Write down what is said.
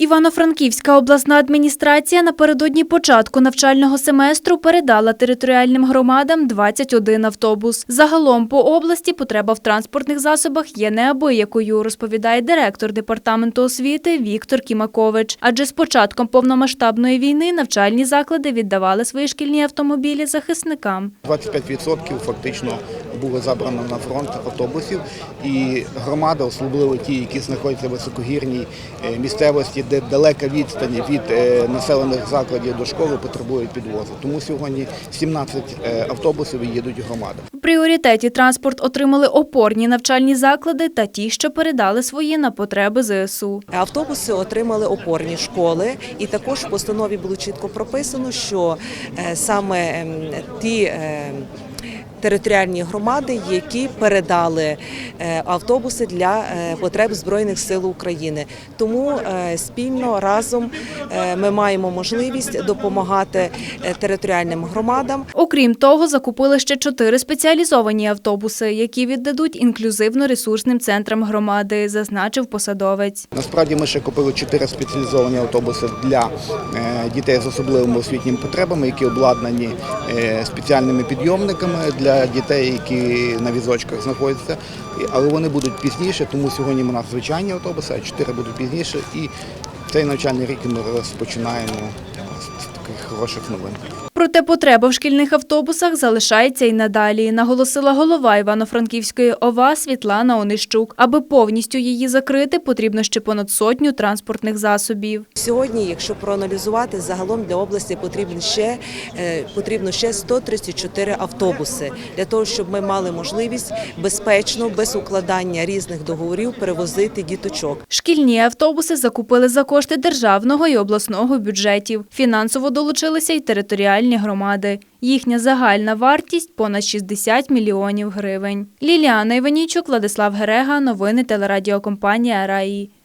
Івано-Франківська обласна адміністрація напередодні початку навчального семестру передала територіальним громадам 21 автобус. Загалом по області потреба в транспортних засобах є неабиякою, розповідає директор департаменту освіти Віктор Кімакович. Адже з початком повномасштабної війни навчальні заклади віддавали свої шкільні автомобілі захисникам. 25% фактично було забрано на фронт автобусів, і громади, особливо ті, які знаходяться в високогірній е, місцевості, де далека відстань від е, населених закладів до школи, потребують підвозу. Тому сьогодні 17 е, автобусів їдуть в громади. В пріоритеті транспорт отримали опорні навчальні заклади та ті, що передали свої на потреби ЗСУ. Автобуси отримали опорні школи, і також в постанові було чітко прописано, що саме ем, ті е, територіальні громади, які передали автобуси для е, потреб Збройних сил України. Тому е, спільно разом е, ми маємо можливість допомагати е, територіальним громадам. Окрім того, закупили ще чотири спеціалізовані автобуси, які віддадуть інклюзивно-ресурсним центрам громади, зазначив посадовець. Насправді ми ще купили чотири спеціалізовані автобуси для е, дітей з особливими освітніми потребами, які обладнані е, спеціальними підйомниками для дітей, які на візочках знаходяться. Але вони будуть пізніше, тому сьогодні у нас звичайні автобуси, а чотири будуть пізніше. І цей навчальний рік ми розпочинаємо з таких хороших новин. Проте потреба в шкільних автобусах залишається і надалі, наголосила голова Івано-Франківської ОВА Світлана Онищук. Аби повністю її закрити, потрібно ще понад сотню транспортних засобів. Сьогодні, якщо проаналізувати, загалом для області потрібно ще е, потрібно ще 134 автобуси для того, щоб ми мали можливість безпечно, без укладання різних договорів перевозити діточок. Шкільні автобуси закупили за кошти державного і обласного бюджетів. Фінансово долучилися й територіальні громади. Їхня загальна вартість понад 60 мільйонів гривень. Ліліана Іванічук, Владислав Герега. Новини телерадіокомпанія Раї.